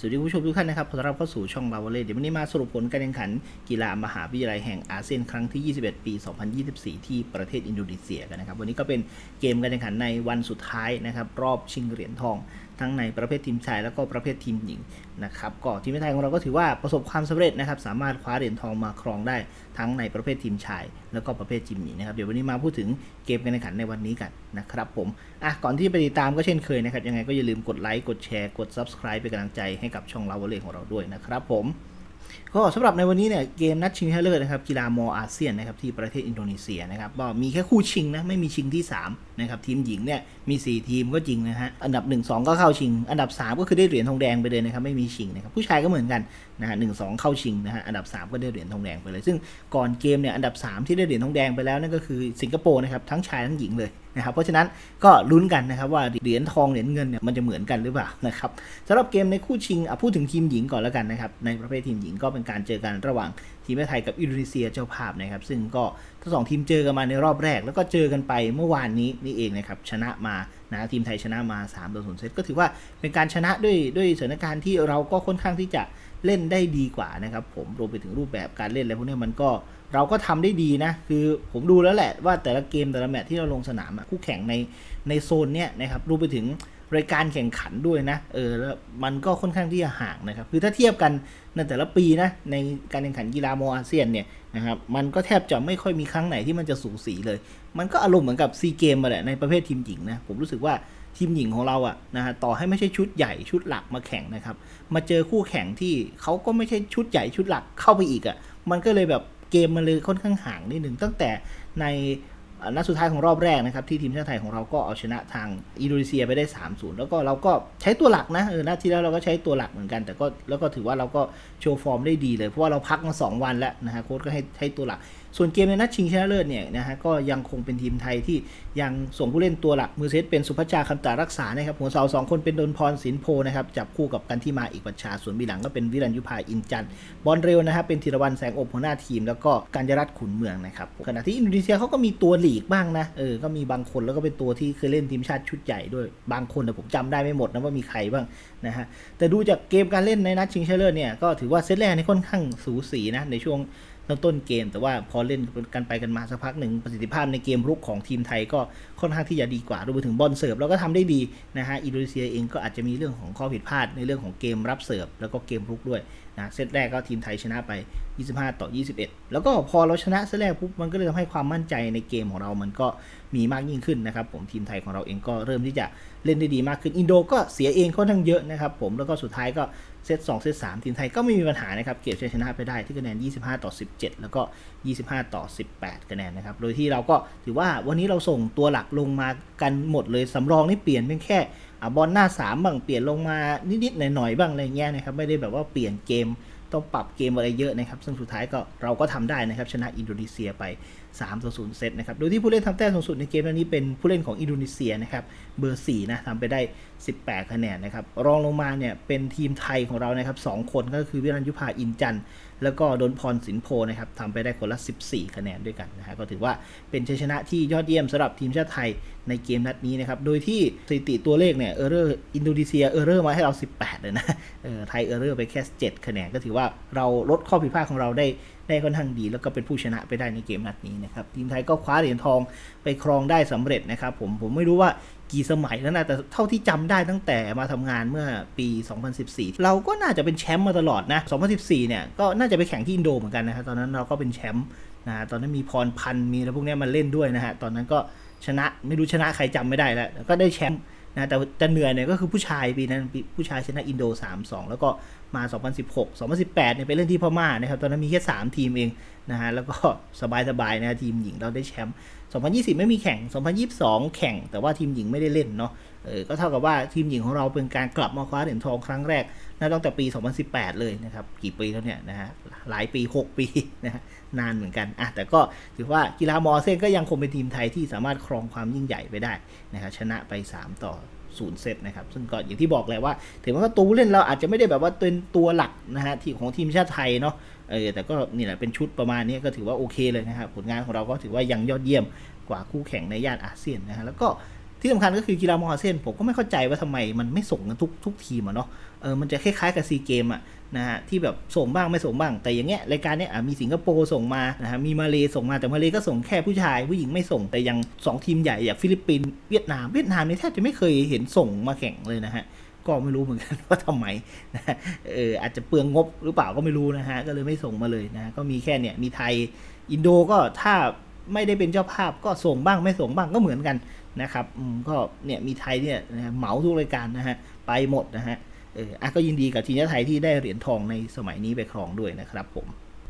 สวัสดีผู้ชมทุกท่านนะครับขอต้อนรับเข้าสู่ช่องบาวเล่เดี๋ยววันนี้มาสรุปผลการแข่งขัน กีฬามหาวิทยาลัยแห่งอาเซียนครั้งที่ 21 ปี 2024 ที่ประเทศอินโดนีเซียกันนะครับ วันนี้ก็เป็นเกมการแข่งขันในวันสุดท้ายนะครับ รอบชิงเหรียญทอง ทั้งในประเภททีมชายแล้วก็ประเภททีมหญิงนะครับก็ทีมไทยของเราก็ถือว่าประสบความสำเร็จนะครับ สามารถคว้าเหรียญทองมาครองได้ทั้งในประเภททีมชาย แล้วก็ประเภททีมหญิงนะครับเดี๋ยววันนี้มาพูดถึงเกมการแข่งขันในวันนี้กันนะครับผมอะก่อนที่จะไปติดตามก็เช่นเคยนะครับยังไงก็อย่าลืมกดไลค์กดแชร์กด Subscribe เป็นกำลังใจให้กับช่องเราวอลเลของเราด้วยนะครับผมก็สำหรับในวันนี้เนี่ยเกมนัดชิงชนะเลิศนะครับกีฬามออาเซียนนะครับที่ประเทศอินโดนีเซียนะครับก็มีแค่คู่ชิงนะไม่มีชิงที่3นะครับทีมหญิงเนี่ยมี 4 ทีมก็จริงนะฮะอันดับ 1 2 ก็เข้าชิง อันดับ 3 ก็คือได้เหรียญทองแดงไปเลยนะครับไม่มีชิงนะครับผู้ชายก็เหมือนกันนะฮะหนึ่งสองเข้าชิงนะฮะอันดับ 3 ก็ได้เหรียญทองแดงไปเลย ซึ่งก่อนเกมเนี่ยอันดับ 3 ที่ได้เหรียญทองแดงไปแล้วนั่นก็คือสิงคโปร์นะครับทั้งชายทั้งหญิงเลยนะครับเพราะฉะนั้นก็ลุ้นกันนะครับว่าเหรียญทองเหรียญเงินเนี่ยมันจะเหมือนกันหรือเปล่านะครับสำหรับเกมในคู่ชิงอะพูดถึงทีมหญิงก่อนแล้วกันนะครับในประเภททีมหญิงก็เป็นการเจอกันระหว่างทีมไทยกับอินโดนีเซียเจ้าภาพนะครับ ซึ่งก็ทั้งสองทีมเจอกันมาในรอบแรก แล้วก็เจอกันไปเมื่อวานนี้นี่เองนะครับชนะมานะทีมไทยชนะมา3ต่อ0เซตก็ถือว่าเป็นการชนะด้วยด้วยสถานการณ์ที่เราก็ค่อนข้างที่จะเล่นได้ดีกว่านะครับผมรวมไปถึงรูปแบบการเล่นอะไรพวกนี้มันก็เราก็ทำได้ดีนะ คือผมดูแล้วแหละว่าแต่ละเกมแต่ละแมตช์ที่เราลงสนามคู่แข่งในในโซนเนี้ยนะครับรวมไปถึง รายการแข่งขันด้วยนะ เออแล้วมันก็ค่อนข้างที่จะห่างนะครับ คือถ้าเทียบกันในแต่ละปีนะในการแข่งขันกีฬาโมอาเซียนเนี่ยนะครับมันก็แทบจะไม่ค่อยมีครั้งไหนที่มันจะสูสีเลย มันก็อารมณ์เหมือนกับซีเกมมาแหละในประเภททีมหญิงนะผมรู้สึกว่าทีมหญิงของเราอะนะฮะต่อให้ไม่ใช่ชุดใหญ่ชุดหลักมาแข่งนะครับ มาเจอคู่แข่งที่เขาก็ไม่ใช่ชุดใหญ่ชุดหลักเข้าไปอีกอะ่ะมันก็เลยแบบเกมมันเลยค่อนข้างห่างนิดหนึ่งตั้งแต่ใน นัดสุดท้ายของรอบแรกนะครับที่ทีมชาติไทยของเราก็เอาชนะทางอินโดนีเซียไปได้ 3-0 แล้วก็เราก็ใช้ตัวหลักนะเออนัดที่แล้วเราก็ใช้ตัวหลักเหมือนกัน แต่ก็แล้วก็ถือว่าเราก็โชว์ฟอร์มได้ดีเลย เพราะว่าเราพักมา 2 วันแล้วนะฮะโค้ชก็ให้ใช้ตัวหลัก ส่วนเกมในนัดชิงชนะเลิศเนี่ยนะฮะก็ยังคงเป็นทีมไทยที่ยังส่งผู้เล่นตัวหลักมือเซตเป็นสุภชาคำตารักษานะครับหัวเสาสองคนเป็นดนพรศินโพนะครับจับคู่กับกันที่มาอีกปัชชาส่วนบีหลังก็เป็นวิรัญยุพาอินจันบอลเร็วนะครับเป็นธีรวันแสงอบหัวหน้าทีม แล้วก็กัญญรัตน์ขุนเมืองนะครับขณะที่อินโดนีเซียเขาก็มีตัวหลีกบ้างนะเออก็มีบางคนแล้วก็เป็นตัวที่เคยเล่นทีมชาติชุดใหญ่ด้วยบางคนแต่ผมจำได้ไม่หมดนะว่ามีใครบ้างนะฮะแต่ดูจากเกมการเล่นในนัดชิงชนะเลิศเนี่ยก็ถือว่าเซตแรกนี่ค่อนข้างสูสีนะในช่วง ต้นต้นเกม แต่ว่าพอเล่นกันไปกันมาสักพักหนึ่งประสิทธิภาพในเกมรุกของทีมไทยก็ค่อนข้างที่จะดีกว่ารวมไปถึงบอลเสิร์ฟเราก็ทำได้ดีนะฮะอินโดนีเซียเองก็อาจจะมีเรื่องของข้อผิดพลาดในเรื่องของเกมรับเสิร์ฟแล้วก็เกมรุกด้วยนะเซตแรกก็ทีมไทยชนะไป 25 ต่อ 21 แล้วก็พอเราชนะเซตแรกปุ๊บมันก็เลยทำให้ความมั่นใจในเกมของเรามันก็มีมากยิ่งขึ้นนะครับผมทีมไทยของเราเองก็เริ่มที่จะเล่นได้ดีมากขึ้นอินโดก็เสียเองค่อนข้างเยอะนะครับผมแล้วก็สุดท้ายก็ เซต2เซต3ทีมไทยก็ไม่มีปัญหานะครับเก็บชัยชนะไปได้ที่คะแนน 25 ต่อ 17 แล้วก็ 25 ต่อ 18 คะแนนนะครับ โดยที่เราก็ถือว่าวันนี้เราส่งตัวหลักลงมากันหมดเลยสำรองนี่เปลี่ยนเป็นแค่อบอลหน้า 3บ้างเปลี่ยนลงมานิดๆหน่อยๆบ้างอะไรเงี้ยนะครับไม่ได้แบบว่าเปลี่ยนเกม ต้องปรับเกมอะไรเยอะนะครับ ซึ่งสุดท้ายก็เราก็ทำได้นะครับ ชนะอินโดนีเซียไป3ต่อ0เซตนะครับ โดยที่ผู้เล่นทำแต้มสูงสุดในเกมนี้เป็นผู้เล่นของอินโดนีเซียนะครับ เบอร์4นะทำไปได้ 18 คะแนนนะครับ รองลงมาเนี่ยเป็นทีมไทยของเรานะครับ2คนก็คือวิรัญยุพาอินจันทร์ แล้วก็ดนพรสินโพนะครับทำไปได้คนละ 14 คะแนนด้วยกันนะฮะก็ถือว่าเป็นชัยชนะที่ยอดเยี่ยมสำหรับทีมชาติไทยในเกมนัดนี้นะครับ โดยที่สถิติตัวเลขเนี่ยเออร์เรอร์อินโดนีเซียเออร์เรอร์มาให้เรา 18 เลยนะเออไทยเออร์เรอร์ไปแค่ 7 คะแนนก็ถือว่าเราลดข้อผิดพลาดของเราได้ ได้ค่อนข้างดี แล้วก็เป็นผู้ชนะไปได้ในเกมนัดนี้นะครับทีมไทยก็คว้าเหรียญทองไปครองได้สำเร็จนะครับผมผมไม่รู้ว่ากี่สมัยแล้วนะแต่เท่าที่จำได้ตั้งแต่มาทำงานเมื่อปี 2014 เราก็น่าจะเป็นแชมป์มาตลอดนะ 2014 เนี่ยก็น่าจะไปแข่งที่อินโดเหมือนกันนะครับตอนนั้นเราก็เป็นแชมป์นะตอนนั้นมีพรพันธ์มีอะไรพวกนี้มาเล่นด้วยนะฮะตอนนั้นก็ชนะไม่รู้ชนะใครจำไม่ได้แล้วก็ได้แชมป์ นะแต่แต่เหนื่อยเนี่ยก็คือผู้ชายปีนั้นผู้ชายชนะอินโด 3-2 แล้วก็มา 2016 2018เนี่ยไปเล่นที่พม่านะครับตอนนั้นมีแค่ 3 ทีมเองนะฮะแล้วก็สบายๆนะทีมหญิงเราได้แชมป์2020 ไม่มีแข่ง 2022 แข่งแต่ว่าทีมหญิงไม่ได้เล่นเนาะ เออก็เท่ากับว่าทีมหญิงของเราเป็นการกลับมาคว้าเหรียญทองครั้งแรกนะตั้งแต่ปี 2018 เลยนะครับ กี่ปีแล้วเนี่ยนะฮะหลายปี 6 ปีนะฮะนานเหมือนกันอะแต่ก็ถือว่ากีฬามอเซนก็ยังคงเป็นทีมไทยที่สามารถครองความยิ่งใหญ่ไปได้นะครับชนะไป 3 ต่อศูนย์เซตนะครับ ซึ่งก็อย่างที่บอกแหละว่า ถึงแม้ว่าตัวเล่นเราอาจจะไม่ได้แบบว่าเป็นตัวหลักนะฮะที่ของทีมชาติไทยเนาะเออแต่ก็นี่แหละเป็นชุดประมาณนี้ก็ถือว่าโอเคเลยนะครับผลงานของเราก็ถือว่ายังยอดเยี่ยมกว่าคู่แข่งในย่านอาเซียนนะฮะแล้วก็ ที่สำคัญก็คือกีฬามอเซียนผมก็ไม่เข้าใจว่าทำไมมันไม่ส่งกันทุกทุกทีมอะเนาะเออมันจะคล้ายๆกับซีเกมอะนะฮะที่แบบส่งบ้างไม่ส่งบ้าง แต่อย่างเงี้ยรายการเนี้ยมีสิงคโปร์ส่งมานะฮะมีมาเลส่งมาแต่มาเลก็ส่งแค่ผู้ชาย ผู้หญิงไม่ส่งแต่อยังสองทีมใหญ่อย่างฟิลิปปินส์เวียดนามเวียดนามนี่แทบจะไม่เคยเห็นส่งมาแข่งเลยนะฮะก็ไม่รู้เหมือนกันว่าทำไมนะเอออาจจะเปลืองงบหรือเปล่าก็ไม่รู้นะฮะก็เลยไม่ส่งมาเลยนะฮะก็มีแค่เนี่ยมีไทยอินโดก็ถ้าไม่ได้เป็นเจ้าภาพก็ส่งบ้างไม่ส่งบ้างก็เหมือนกัน นะครับก็เนี่ยมีไทยเนี่ยนะเหมาทุกรายการนะฮะไปหมดนะฮะเอออะก็ยินดีกับทีมชาติไทยที่ได้เหรียญทองในสมัยนี้ไปครองด้วยนะครับผม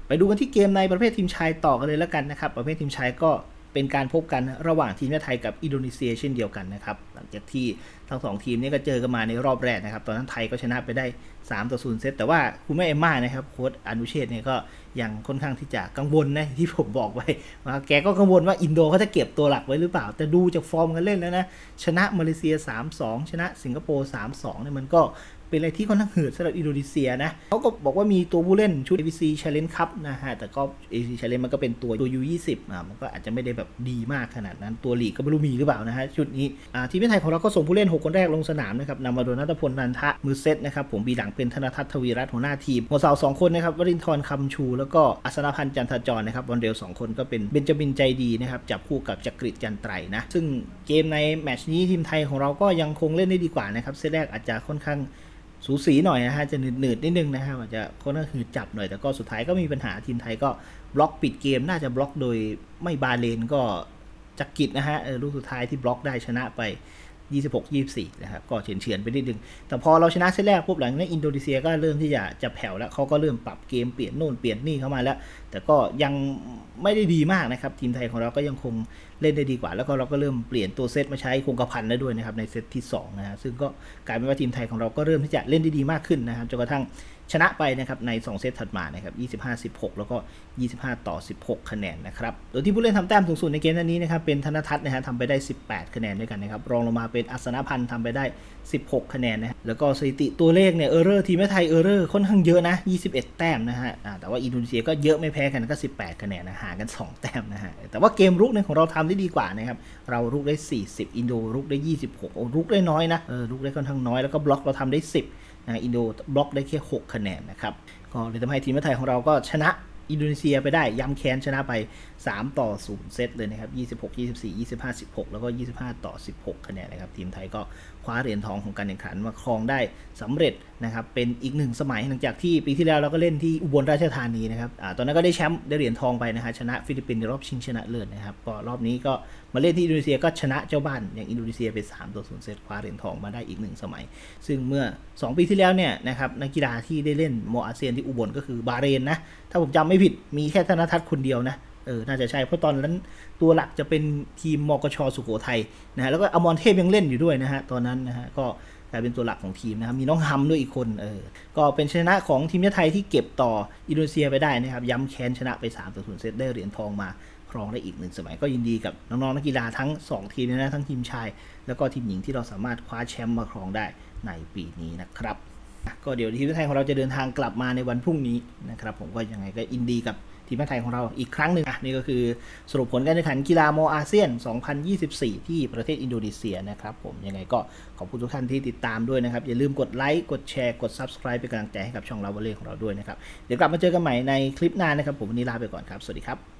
ไปดูกันที่เกมในประเภททีมชายต่อกันเลยแล้วกันนะครับ ประเภททีมชายก็ เป็นการพบกันระหว่างทีมชาติไทยกับอินโดนีเซียเช่นเดียวกันนะครับ หลังจากที่ทั้งสองทีมนี้ก็เจอกันมาในรอบแรกนะครับ ตอนนั้นไทยก็ชนะไปได้ 3 ต่อ 0 เซต แต่ว่าคุณแม่เอมม่านะครับโค้ชอนุเชษเนี่ยก็ยังค่อนข้างที่จะกังวลนะที่ผมบอกไว้ว่าแกก็กังวลว่าอินโดเขาจะเก็บตัวหลักไว้หรือเปล่า แต่ดูจากฟอร์มกันเล่นแล้วนะ ชนะมาเลเซีย 3-2 ชนะสิงคโปร์ 3-2เนี่ยมันก็ เป็นอะไรที่ค่อนข้างหืดสำหรับอินโดนีเซียนะเขาก็บอกว่ามีตัวผู้เล่นชุด AVC Challenge Cup นะฮะ แต่ก็ AVC Challenge มันก็เป็นตัวตัว U20 อะมันก็อาจจะไม่ได้แบบดีมากขนาดนั้นตัวลีกก็ไม่รู้มีหรือเปล่านะฮะ ชุดนี้อ่าทีมไทยของเราก็ส่งผู้เล่น 6 คนแรกลงสนามนะครับนำมาโดยนัทพลนันทะมือเซตนะครับผมบีหลังเป็นธนทัศน์ทวีรัตน์หัวหน้าทีมหัวเสาสองคนนะครับวรินทร์คำชู แล้วก็อัศนพันธ์จันทจรนะครับวันเดลสองคนก็เป็นเบนจามินใจดีนะครับจับคู่กับจักริดจันไตรนะซึ่งเกมในแมตช์นี้ทีมไทยของเราก็ยังคงเล่นได้ดีกว่านะครับเซตแรกอาจจะค่อนข้าง สูสีหน่อยนะฮะจะหนืดๆนิดนึงนะฮะอาจจะคนข้างหือจับหน่อยแต่ก็สุดท้ายก็มีปัญหาทีมไทยก็บล็อกปิดเกมน่าจะบล็อกโดยไม่บาเลนก็จักกิจนะฮะลูกสุดท้ายที่บล็อกได้ชนะไป 26 24 นะครับ ก็เฉียนเฉียนไปนิดนึง แต่พอเราชนะเซตแรกปุ๊บหลังนั้นอินโดนีเซียก็เริ่มที่จะจะแผ่วแล้วเขาก็เริ่มปรับเกมเปลี่ยนโน่นเปลี่ยนนี่เข้ามาแล้วแต่ก็ยังไม่ได้ดีมากนะครับ ทีมไทยของเราก็ยังคงเล่นได้ดีกว่า แล้วก็เราก็เริ่มเปลี่ยนตัวเซตมาใช้คงกระพันแล้วด้วยนะครับในเซตที่2นะฮะซึ่งก็กลายเป็นว่าทีมไทยของเราก็เริ่มที่จะเล่นได้ดีมากขึ้นนะครับจนกระทั่งชนะไปนะครับใน 2 เซตถัดมานะครับ25-16 แล้วก็ 25 ต่อ 16 คะแนนนะครับ โดยที่ผู้เล่นทำแต้มสูงสุดในเกมนัดนี้นะครับเป็นธนทัศน์นะฮะทำไปได้ 18 คะแนนด้วยกันนะครับรองลงมาเป็นอัศนพันธ์ทำไปได้ 16 คะแนนนะฮะแล้วก็สถิติตัวเลขเนี่ยเออร์เรอร์ทีมไทยเออร์เรอร์ค่อนข้างเยอะนะ 21 แต้มนะฮะแต่ว่าอินโดนีเซียก็เยอะไม่แพ้กันก็ 18 คะแนนนะหากัน 2 แต้มนะฮะ แต่ว่าเกมรุกเนี่ยของเราทำได้ดีกว่านะครับ เรารุกได้ 40 อินโดรุกได้ 26โอ้รุกได้น้อยนะเออรุกได้ค่อนข้างน้อยแล้วก็บล็อกเราทำได้ 10นะอินโดบล็อกได้แค่ 6 คะแนนนะครับ ก็เลยทำให้ทีมไทยของเราก็ชนะ อินโดนีเซียไปได้ย้ำแค้นชนะไป 3 ต่อ 0 เซตเลยนะครับ 26 24 25 16 แล้วก็ 25 ต่อ 16 คะแนนนะครับ ทีมไทยก็คว้าเหรียญทองของการแข่งขันมาครองได้สำเร็จนะครับ เป็นอีกหนึ่งสมัยหลังจากที่ปีที่แล้วเราก็เล่นที่อุบลราชธานีนะครับอตอนนั้นก็ได้แชมป์ได้เหรียญทองไปนะฮะชนะฟิลิปปินส์ในรอบชิงชนะเลิศนะครับก็รอบนี้ก็มาเล่นที่อินโดนีเซียก็ชนะเจ้าบ้านอย่างอินโดนีเซียไป3ต่อ0เซตคว้าเหรียญทองมาได้อีกหนึ่งสมัย ซึ่งเมื่อ 2 ปีที่แล้วเนี่ยนะครับนักกีฬาที่ได้เล่นโมอาเซียนที่อุบลก็คือบาเรนนะถ้าผมจำไม่ผิดมีแค่ธนทัศน์คนเดียวนะเออน่าจะใช่เพราะตอนนั้นตัวหลักจะเป็นทีมมกชสุโขทัยนะฮะแล้วก็อมรเทพยังเล่นอยู่ด้วยนะฮะตอนนั้นนะฮะก็กลายเป็นตัวหลักของทีมนะครับมีน้องฮัมด้วยอีกคนเออก็เป็นชนะของทีมชาติไทยที่เก็บต่ออินโดนีเซียไปได้นะครับย้ำแค้นชนะไป3ต่อ0เซตได้เหรียญทองมาครองได้อีกหนึ่งสมัยก็ยินดีกับน้องๆนักกีฬาทั้ง 2 ทีมนะทั้งทีมชาย แล้วก็ทีมหญิงที่เราสามารถคว้าแชมป์มาครองได้ในปีนี้นะครับ ก็เดี๋ยวทีมไทยของเราจะเดินทางกลับมาในวันพรุ่งนี้นะครับผมก็ยังไงก็อินดีกับทีมไทยของเราอีกครั้งหนึ่งอะนี่ก็คือสรุปผลการแข่งขันกีฬาโมอาเซียน 2024 ที่ประเทศอินโดนีเซียนะครับผมยังไงก็ขอบคุณทุกท่านที่ติดตามด้วยนะครับ อย่าลืมกดไลค์กดแชร์กด Subscribe เป็นกำลังใจให้กับช่องเราเวลเล่ของเราด้วยนะครับ เดี๋ยวกลับมาเจอกันใหม่ในคลิปหน้านะครับ ผมวันนี้ลาไปก่อนครับ สวัสดีครับ